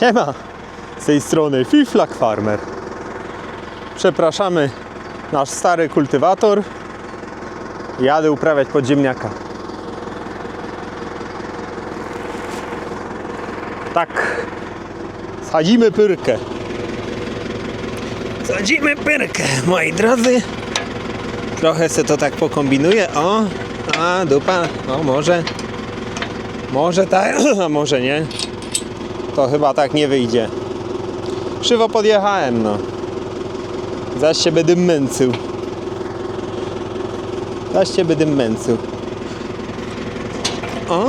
Siema! Z tej strony Fiflak Farmer. Przepraszamy nasz stary kultywator. Jadę uprawiać podziemniaka. Tak. Sadzimy pyrkę. Sadzimy pyrkę, moi drodzy. Trochę se to tak pokombinuję. O, a dupa, o może. Może tak, a może nie. To chyba tak nie wyjdzie. Krzywo podjechałem, no. Zaś się będę męcył. Zaś się będę męcył. O,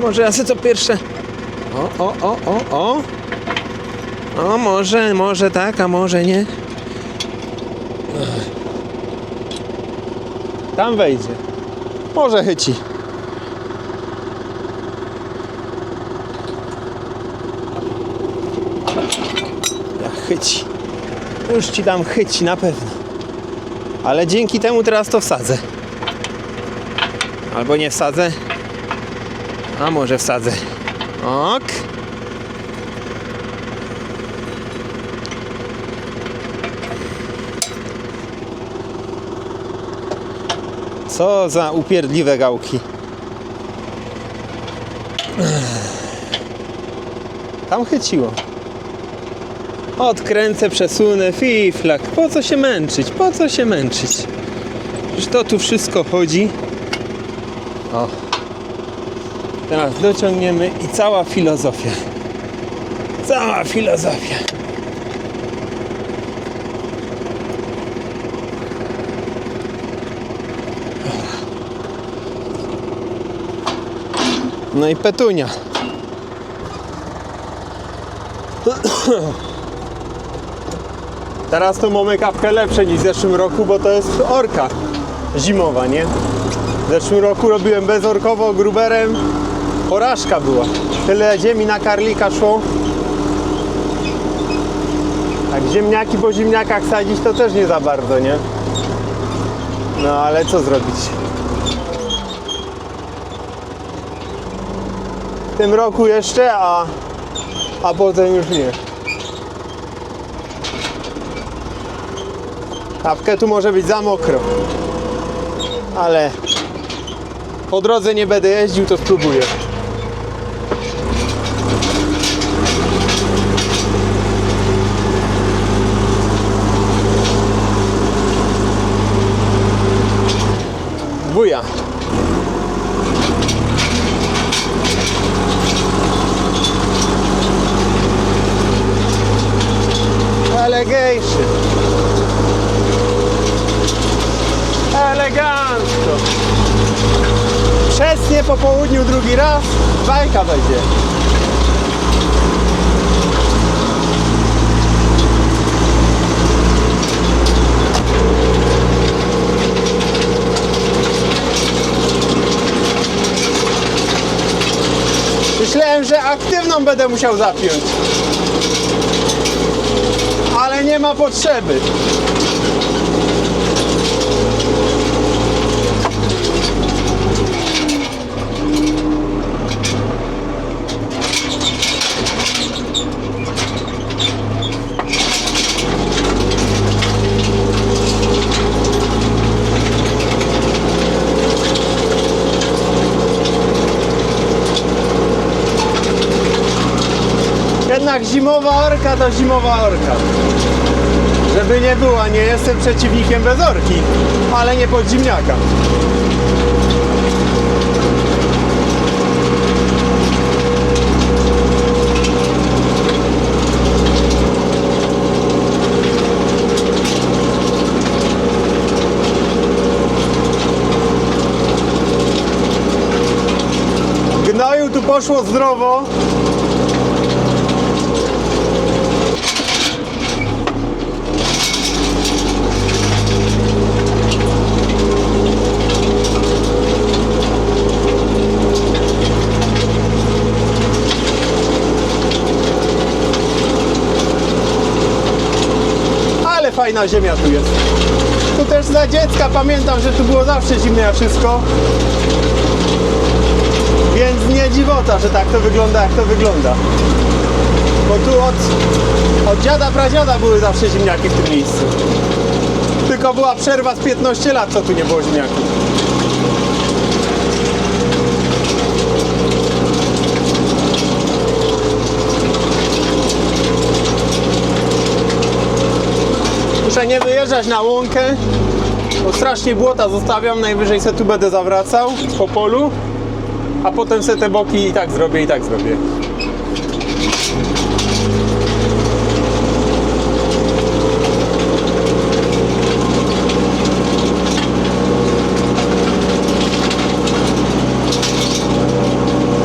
może ja sobie to pierwsze... O, o, o, o, o. O, może, może tak, a może nie. Tam wejdzie. Może chyci. Ja chyci. Już ci dam chyci na pewno. Ale dzięki temu teraz to wsadzę. Albo nie wsadzę. A może wsadzę. Ok. Co za upierdliwe gałki. Tam chyciło. Odkręcę, przesunę, fiflak. Po co się męczyć? Po co się męczyć? Przecież to tu wszystko chodzi. O. Teraz dociągniemy i cała filozofia. Cała filozofia. No i petunia. Teraz to mamy kapkę lepsze niż w zeszłym roku, bo to jest orka zimowa, nie? W zeszłym roku robiłem bezorkowo gruberem. Porażka była. Tyle ziemi na karlika szło. Jak ziemniaki po ziemniakach sadzić, to też nie za bardzo, nie? No ale co zrobić? W tym roku jeszcze, a, a potem już nie. Kawkę tu może być za mokro. Ale po drodze nie będę jeździł, to spróbuję. Wuja. Przesnie po południu drugi raz. Bajka będzie. Myślałem, że aktywną będę musiał zapiąć. Ale nie ma potrzeby. Jednak zimowa orka to zimowa orka. Żeby nie była, nie jestem przeciwnikiem bezorki, ale nie pod zimniaka. Gnoju tu poszło zdrowo. Ale fajna ziemia tu jest. Tu też za dziecka pamiętam, że tu było zawsze zimne wszystko. Więc nie dziwota, że tak to wygląda, jak to wygląda. Bo tu od, od dziada pradziada były zawsze ziemniaki w tym miejscu. Tylko była przerwa z 15 lat, co tu nie było ziemniaków. Muszę nie wyjeżdżać na łąkę, bo strasznie błota zostawiam, najwyżej se tu będę zawracał po polu, a potem se te boki i tak zrobię, i tak zrobię.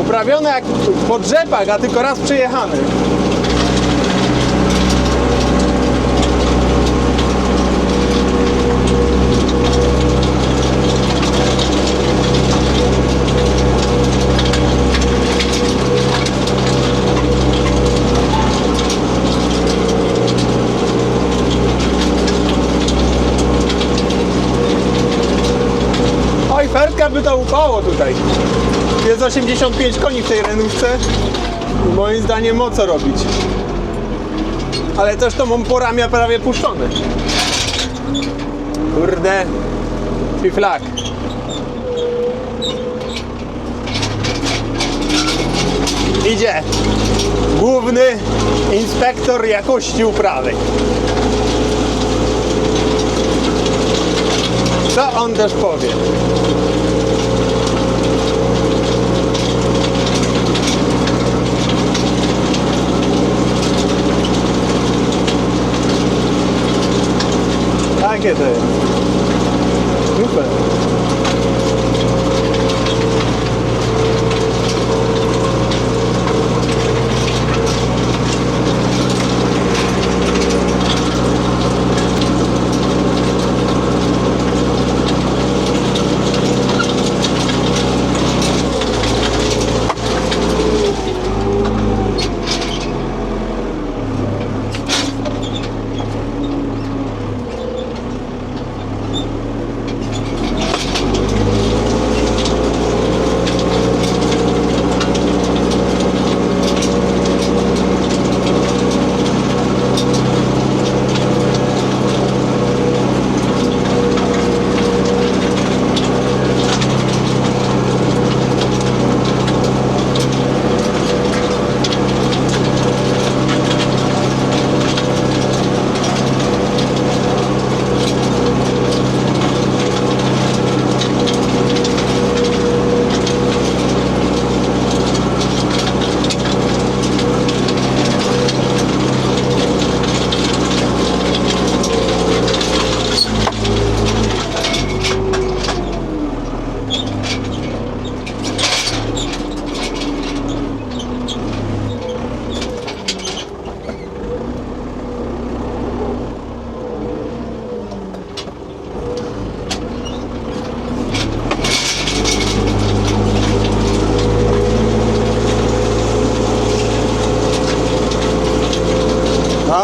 Uprawione jak po drzepach, a tylko raz przejechany. 285 koni w tej renówce. Moim zdaniem mocno robić. Ale też to mam poramia prawie puszczone. Kurde. Fiflak. Idzie główny inspektor jakości uprawy. Co on też powie? Takie to jest. Super.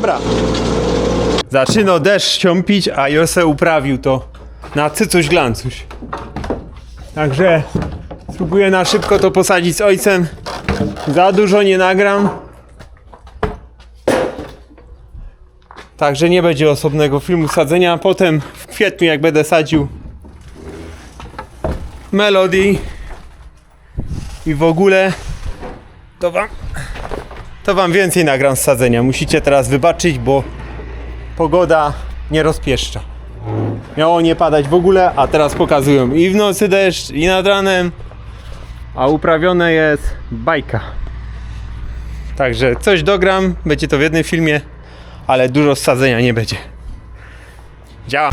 Dobra. Zaczyna deszcz ciąpić, a Jose uprawił to na cycuś glancuś. Także spróbuję na szybko to posadzić z ojcem. Za dużo nie nagram. Także nie będzie osobnego filmu sadzenia. Potem w kwietniu jak będę sadził Melody i w ogóle to wam to wam więcej nagram z sadzenia. Musicie teraz wybaczyć, bo pogoda nie rozpieszcza. Miało nie padać w ogóle, a teraz pokazują i w nocy deszcz, i nad ranem, a uprawione jest bajka. Także coś dogram, będzie to w jednym filmie, ale dużo sadzenia nie będzie. Działa.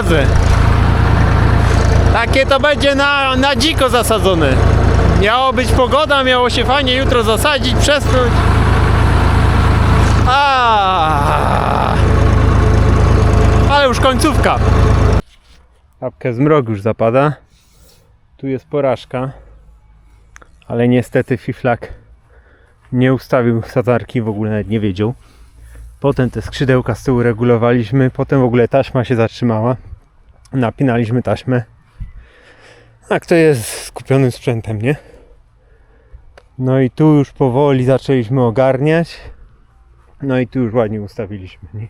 Szpadzy. Takie to będzie na, na dziko zasadzone. Miało być pogoda, miało się fajnie jutro zasadzić, przesnąć. A, ale już końcówka. Kapkę zmrok już zapada. Tu jest porażka. Ale niestety Fiflak nie ustawił sadzarki, w ogóle nawet nie wiedział. Potem te skrzydełka z tyłu regulowaliśmy, potem w ogóle taśma się zatrzymała. Napinaliśmy taśmę. Tak to jest z skupionym sprzętem, nie? No i tu już powoli zaczęliśmy ogarniać. No i tu już ładnie ustawiliśmy, nie?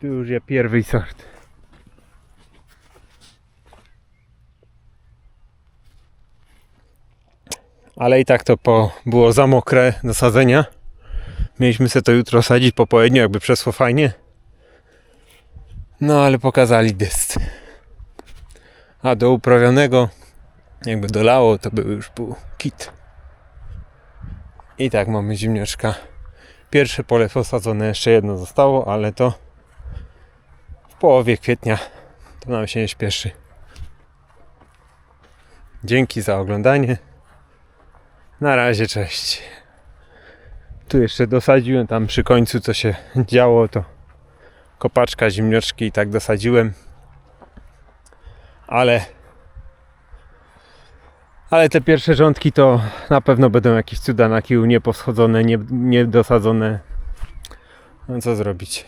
Tu już jest pierwszy sort. Ale i tak to po, było za mokre do sadzenia. Mieliśmy sobie to jutro sadzić po południu, jakby przesło fajnie. No ale pokazali dyst. A do uprawionego, jakby dolało, to był już był kit. I tak mamy zimniaczka. Pierwsze pole posadzone, jeszcze jedno zostało, ale to w połowie kwietnia to nam się nie śpieszy. Dzięki za oglądanie. Na razie, cześć. Tu jeszcze dosadziłem, tam przy końcu co się działo, to kopaczka, zimnioczki i tak dosadziłem. Ale ale te pierwsze rządki to na pewno będą jakieś cuda na kiju, nieposchodzone, nie, niedosadzone. No co zrobić?